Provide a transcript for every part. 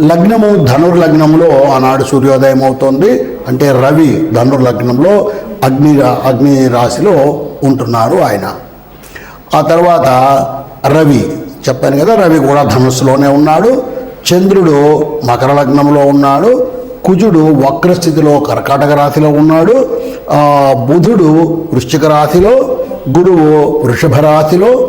లగ్నము ధనుర్లగ్నంలో ఆనాడు సూర్యోదయం అవుతుంది. అంటే రవి ధనుర్లగ్నంలో అగ్ని అగ్ని రాశిలో ఉంటున్నారు ఆయన. ఆ తర్వాత రవి చెప్పాను కదా రవి కూడా ధనుస్సులోనే ఉన్నాడు. చంద్రుడు మకర లగ్నంలో ఉన్నాడు. కుజుడు వక్రస్థితిలో కర్కాటక రాశిలో ఉన్నాడు. బుధుడు వృశ్చిక రాశిలో గురువు వృషభ రాశిలో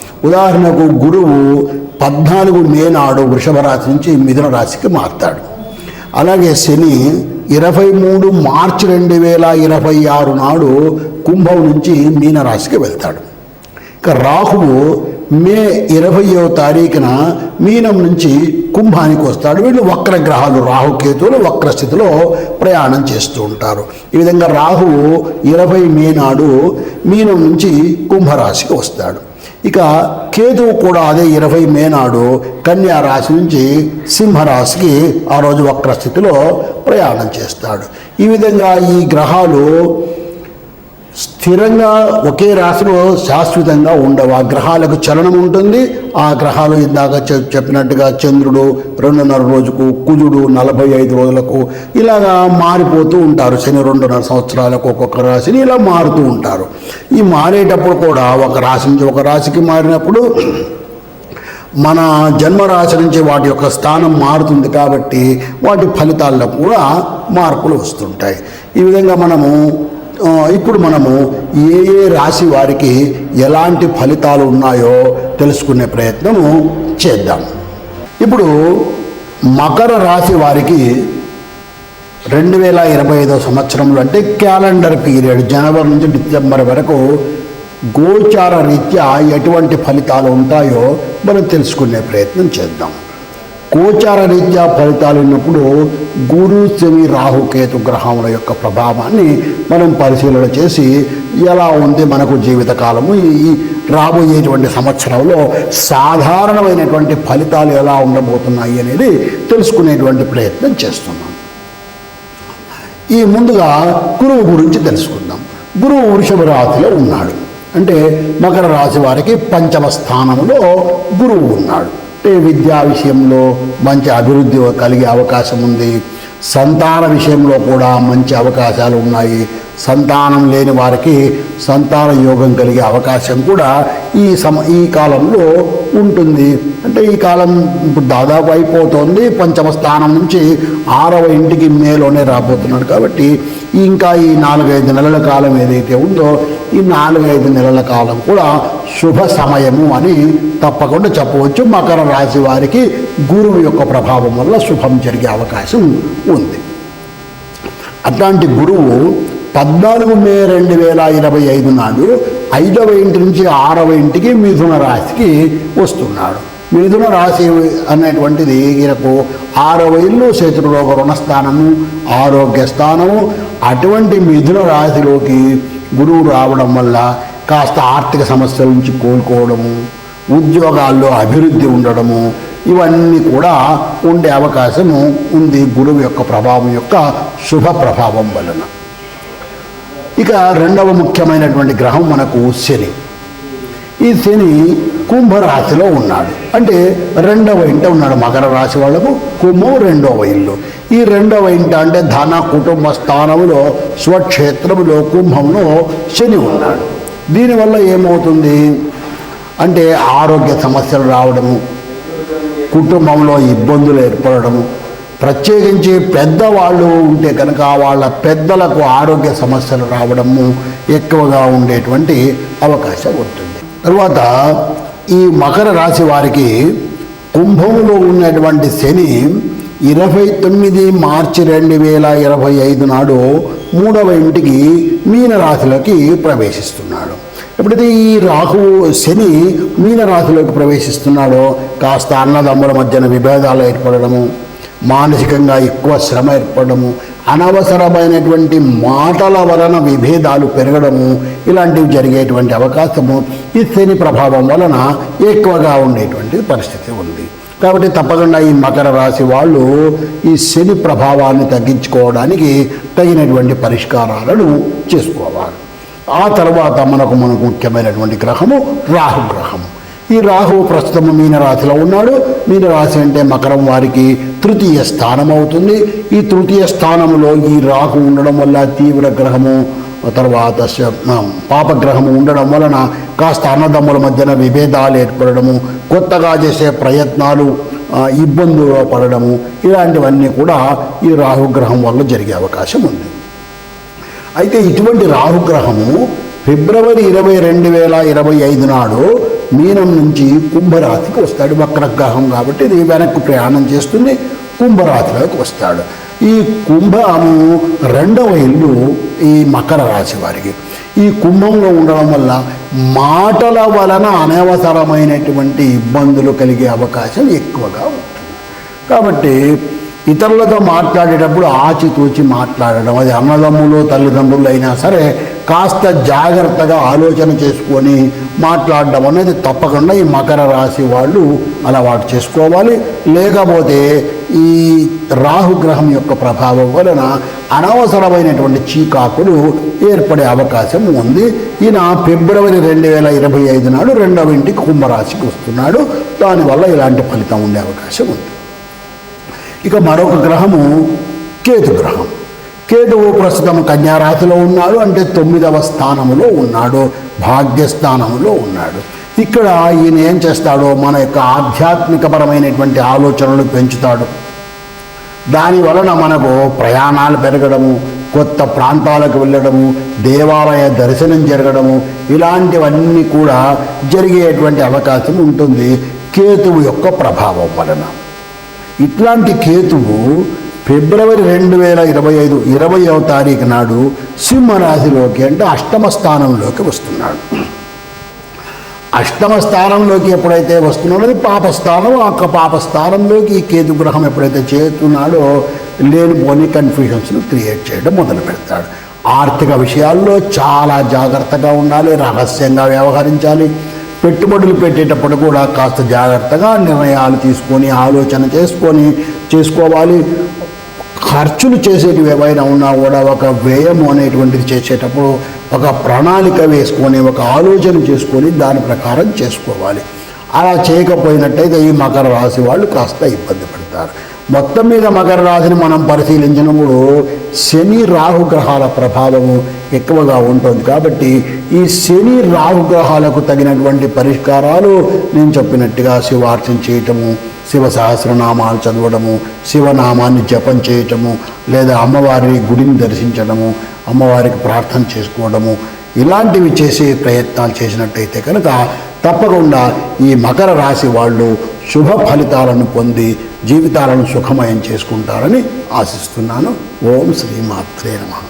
ఉదాహరణకు గురువు పద్నాలుగు మే నాడు వృషభ రాశి నుంచి మిథున రాశికి మారుతాడు. అలాగే శని ఇరవై మూడు మార్చి రెండు వేల ఇరవై ఆరు నాడు కుంభం నుంచి మీనరాశికి వెళ్తాడు. ఇక రాహువు మే ఇరవయో తారీఖున మీనం నుంచి కుంభానికి వస్తాడు. వీళ్ళు వక్ర గ్రహాలు రాహుకేతువులు వక్ర స్థితిలో ప్రయాణం చేస్తూ ఉంటారు. ఈ విధంగా రాహువు ఇరవై మే నాడు మీనం నుంచి కుంభరాశికి వస్తాడు. ఇక కేతువు కూడా అదే ఇరవై మే నాడు కన్యా రాశి నుంచి సింహరాశికి ఆ రోజు వక్ర స్థితిలో ప్రయాణం చేస్తాడు. ఈ విధంగా ఈ గ్రహాలు స్థిరంగా ఒకే రాశిలో శాశ్వతంగా ఉండవు. ఆ గ్రహాలకు చలనం ఉంటుంది. ఆ గ్రహాలు ఇందాక చెప్పినట్టుగా చంద్రుడు రెండున్నర రోజుకు కుజుడు నలభై ఐదు రోజులకు ఇలాగా మారిపోతూ ఉంటారు. శని రెండున్నర సంవత్సరాలకు ఒక్కొక్క రాశిని ఇలా మారుతూ ఉంటారు. ఈ మారేటప్పుడు కూడా ఒక రాశి నుంచి ఒక రాశికి మారినప్పుడు మన జన్మరాశి నుంచి వాటి యొక్క స్థానం మారుతుంది కాబట్టి వాటి ఫలితాల్లో కూడా మార్పులు వస్తుంటాయి. ఈ విధంగా మనము ఇప్పుడు మనము ఏ ఏ రాశి వారికి ఎలాంటి ఫలితాలు ఉన్నాయో తెలుసుకునే ప్రయత్నము చేద్దాం. ఇప్పుడు మకర రాశి వారికి రెండు వేల ఇరవై ఐదో సంవత్సరంలో అంటే క్యాలెండర్ పీరియడ్ జనవరి నుంచి డిసెంబర్ వరకు గోచార రీత్యా ఎటువంటి ఫలితాలు ఉంటాయో మనం తెలుసుకునే ప్రయత్నం చేద్దాం. గోచార రీత్యా ఫలితాలు ఉన్నప్పుడు గురు శని రాహుకేతు గ్రహముల యొక్క ప్రభావాన్ని మనం పరిశీలన చేసి ఎలా ఉంది మనకు జీవితకాలము ఈ రాబోయేటువంటి సంవత్సరంలో సాధారణమైనటువంటి ఫలితాలు ఎలా ఉండబోతున్నాయి అనేది తెలుసుకునేటువంటి ప్రయత్నం చేస్తున్నాం. ఈ ముందుగా గురువు గురించి తెలుసుకుందాం. గురువు వృషభ రాశిలో ఉన్నాడు. అంటే మకర రాశి వారికి పంచమ స్థానంలో గురువు ఉన్నాడు. విద్యా విషయంలో మంచి అభివృద్ధి కలిగే అవకాశం ఉంది. సంతాన విషయంలో కూడా మంచి అవకాశాలు ఉన్నాయి. సంతానం లేని వారికి సంతాన యోగం కలిగే అవకాశం కూడా ఈ సమ ఈ కాలంలో ఉంటుంది. అంటే ఈ కాలం ఇప్పుడు దాదాపు అయిపోతుంది. పంచమ స్థానం నుంచి ఆరవ ఇంటికి మేలోనే రాబోతున్నాడు కాబట్టి ఇంకా ఈ నాలుగైదు నెలల కాలం ఏదైతే ఉందో ఈ నాలుగైదు నెలల కాలం కూడా శుభ సమయము అని తప్పకుండా చెప్పవచ్చు. మకర రాశి వారికి గురువు యొక్క ప్రభావం వల్ల శుభం జరిగే అవకాశం ఉంది. అట్లాంటి గురువు పద్నాలుగు మే రెండు వేల ఇరవై ఐదు నాడు ఐదవ ఇంటి నుంచి ఆరవ ఇంటికి మిథున రాశికి వస్తున్నాడు. మిథున రాశి అనేటువంటిది ఈయనకు ఆరవ ఇల్లు శత్రురోగ రుణస్థానము ఆరోగ్య స్థానము. అటువంటి మిథున రాశిలోకి గురువు రావడం వల్ల కాస్త ఆర్థిక సమస్యల నుంచి కోలుకోవడము ఉద్యోగాల్లో అభివృద్ధి ఉండడము ఇవన్నీ కూడా ఉండే అవకాశము ఉంది గురువు యొక్క ప్రభావం యొక్క శుభ ప్రభావం వలన. ఇక రెండవ ముఖ్యమైనటువంటి గ్రహం మనకు శని. ఈ శని కుంభరాశిలో ఉన్నాడు. అంటే రెండవ ఇంట ఉన్నాడు మకర రాశి వాళ్ళకు కుంభం రెండవ ఇల్లు. ఈ రెండవ ఇంట అంటే ధన కుటుంబ స్థానంలో స్వక్షేత్రంలో కుంభంలో శని ఉన్నాడు. దీనివల్ల ఏమవుతుంది? అంటే ఆరోగ్య సమస్యలు రావడము కుటుంబంలో ఇబ్బందులు ఏర్పడడము ప్రత్యేకించి పెద్దవాళ్ళు ఉంటే కనుక వాళ్ళ పెద్దలకు ఆరోగ్య సమస్యలు రావడము ఎక్కువగా ఉండేటువంటి అవకాశం ఉంటుంది. తర్వాత ఈ మకర రాశి వారికి కుంభంలో ఉన్నటువంటి శని ఇరవై తొమ్మిది మార్చి రెండు వేల ఇరవై ఐదు నాడు మూడవ ఇంటికి మీనరాశిలోకి ప్రవేశిస్తున్నాడు. ఎప్పుడైతే ఈ రాహు శని మీనరాశిలోకి ప్రవేశిస్తున్నాడో కాస్త అన్నదమ్ముల మధ్యన విభేదాలు ఏర్పడడము మానసికంగా ఎక్కువ శ్రమ ఏర్పడము అనవసరమైనటువంటి మాటల వలన విభేదాలు పెరగడము ఇలాంటివి జరిగేటువంటి అవకాశము ఈ శని ప్రభావం వలన ఎక్కువగా ఉండేటువంటి పరిస్థితి ఉంది. కాబట్టి తప్పకుండా ఈ మకర రాశి వాళ్ళు ఈ శని ప్రభావాన్ని తగ్గించుకోవడానికి తగినటువంటి పరిష్కారాలను చేసుకోవాలి. ఆ తర్వాత మనకు మనకు ముఖ్యమైనటువంటి గ్రహము రాహుగ్రహము ఈ రాహువు ప్రస్తుతం మీనరాశిలో ఉన్నాడు. మీనరాశి అంటే మకరం వారికి తృతీయ స్థానం అవుతుంది ఈ తృతీయ స్థానంలో ఈ రాహు ఉండడం వల్ల తీవ్ర గ్రహము తర్వాత పాపగ్రహము ఉండడం వలన కాస్త అన్నదమ్ముల మధ్యన విభేదాలు ఏర్పడడము కొత్తగా చేసే ప్రయత్నాలు ఇబ్బందులు పడడము ఇలాంటివన్నీ కూడా ఈ రాహుగ్రహం వల్ల జరిగే అవకాశం ఉంది. అయితే ఇటువంటి రాహుగ్రహము ఫిబ్రవరి ఇరవై రెండు వేల ఇరవై ఐదు నాడు మీనం నుంచి కుంభరాతికి వస్తాడు వక్రగ్రహం కాబట్టి ఇది వెనక్కి ప్రయాణం చేస్తుంది కుంభరాతిలోకి వస్తాడు. ఈ కుంభము రెండవ ఇల్లు ఈ మకర రాశి వారికి. ఈ కుంభంలో ఉండడం వల్ల మాటల వలన అనవసరమైనటువంటి ఇబ్బందులు కలిగే అవకాశం ఎక్కువగా ఉంటుంది. కాబట్టి ఇతరులతో మాట్లాడేటప్పుడు ఆచితూచి మాట్లాడడం అది అన్నదమ్ములు తల్లిదండ్రులు అయినా సరే కాస్త జాగ్రత్తగా ఆలోచన చేసుకొని మాట్లాడడం అనేది తప్పకుండా ఈ మకర రాశి వాళ్ళు అలవాటు చేసుకోవాలి. లేకపోతే ఈ రాహుగ్రహం యొక్క ప్రభావం వలన అనవసరమైనటువంటి చీకాకులు ఏర్పడే అవకాశం ఉంది. ఈయన ఫిబ్రవరి రెండు వేల ఇరవై ఐదు నాడు రెండవ ఇంటికి కుంభరాశికి వస్తున్నాడు. దానివల్ల ఇలాంటి ఫలితం ఉండే అవకాశం ఉంది. ఇక మరొక గ్రహము కేతు గ్రహం. కేతువు ప్రస్తుతం కన్యారాశిలో ఉన్నాడు. అంటే తొమ్మిదవ స్థానములో ఉన్నాడు. భాగ్యస్థానంలో ఉన్నాడు. ఇక్కడ ఈయన ఏం చేస్తాడో మన యొక్క ఆధ్యాత్మికపరమైనటువంటి ఆలోచనలు పెంచుతాడు. దాని వలన మనకు ప్రయాణాలు పెరగడము కొత్త ప్రాంతాలకు వెళ్ళడము దేవాలయ దర్శనం జరగడము ఇలాంటివన్నీ కూడా జరిగేటువంటి అవకాశం ఉంటుంది కేతువు యొక్క ప్రభావం వలన. ఇట్లాంటి కేతువు ఫిబ్రవరి రెండు వేల ఇరవై ఐదు ఇరవైవ తారీఖు నాడు సింహరాశిలోకి అంటే అష్టమ స్థానంలోకి వస్తున్నాడు. అష్టమ స్థానంలోకి ఎప్పుడైతే వస్తున్నాడో అది పాపస్థానం ఆ పాపస్థానంలోకి ఈ కేతు గ్రహం ఎప్పుడైతే చేరుతున్నాడో లేనిపోని కన్ఫ్యూజన్స్ను క్రియేట్ చేయడం మొదలు పెడతాడు. ఆర్థిక విషయాల్లో చాలా జాగ్రత్తగా ఉండాలి రహస్యంగా వ్యవహరించాలి. పెట్టుబడులు పెట్టేటప్పుడు కూడా కాస్త జాగ్రత్తగా నిర్ణయాలు తీసుకొని ఆలోచన చేసుకొని చేసుకోవాలి. ఖర్చులు చేసేటివి ఏవైనా ఉన్నా కూడా ఒక వ్యయము అనేటువంటిది చేసేటప్పుడు ఒక ప్రణాళిక వేసుకొని ఒక ఆలోచన చేసుకొని దాని ప్రకారం చేసుకోవాలి. అలా చేయకపోయినట్టయితే ఈ మకర రాశి వాళ్ళు కాస్త ఇబ్బంది పడతారు. మొత్తం మీద మకర రాశిని మనం పరిశీలించినప్పుడు శని రాహు గ్రహాల ప్రభావము ఎక్కువగా ఉంటుంది కాబట్టి ఈ శని రాహు గ్రహాలకు తగినటువంటి పరిష్కారాలు నేను చెప్పినట్టుగా శివార్చన చేయటము శివ సహస్రనామాలు చదవడము శివనామాన్ని జపం చేయటము లేదా అమ్మవారి గుడిని దర్శించడము అమ్మవారికి ప్రార్థన చేసుకోవడము ఇలాంటివి చేసే ప్రయత్నాలు చేసినట్టయితే కనుక తప్పకుండా ఈ మకర రాశి వాళ్ళు శుభ ఫలితాలను పొంది జీవితాలను సుఖమయం చేసుకుంటారని ఆశిస్తున్నాను. ఓం శ్రీమాత్రే నమ.